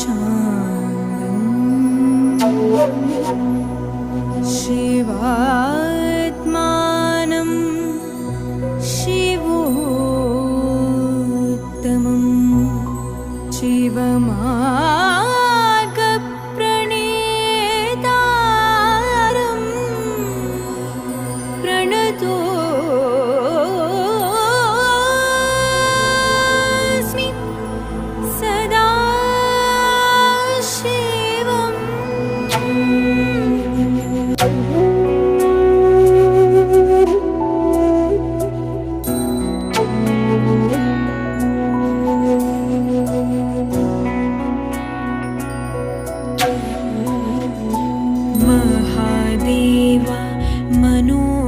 शान्तम् शिवात्मानं शिवोत्तमम् शिवमार्गप्रणेतारम् प्रणतोऽस्मि महादेव मनोहरा